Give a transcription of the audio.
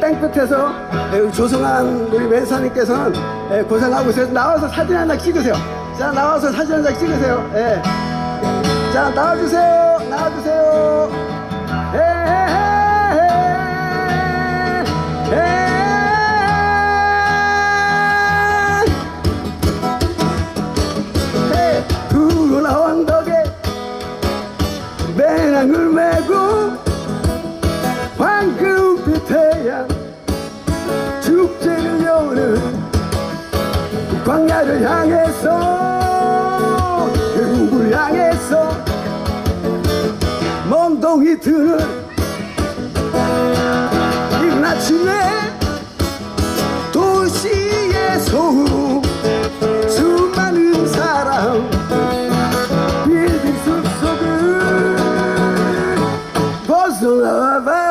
땅끝에서 에, 조성한 우리 멘사님께서는 에, 고생하고 있어요. 나와서 사진 한장 찍으세요. 자, 나와서 사진 한 장 찍으세요. 예. 자, 나와주세요. 나와주세요. 에, 에, 에. 에, 푸른 언덕에 배낭을 메고 거야. 축제를 여는 광야를 향해서 그 대국을 향해서 멍덩이 드는 이나침에 도시의 소음 수많은 사람 빌딩 숲속을 벗어나와봐.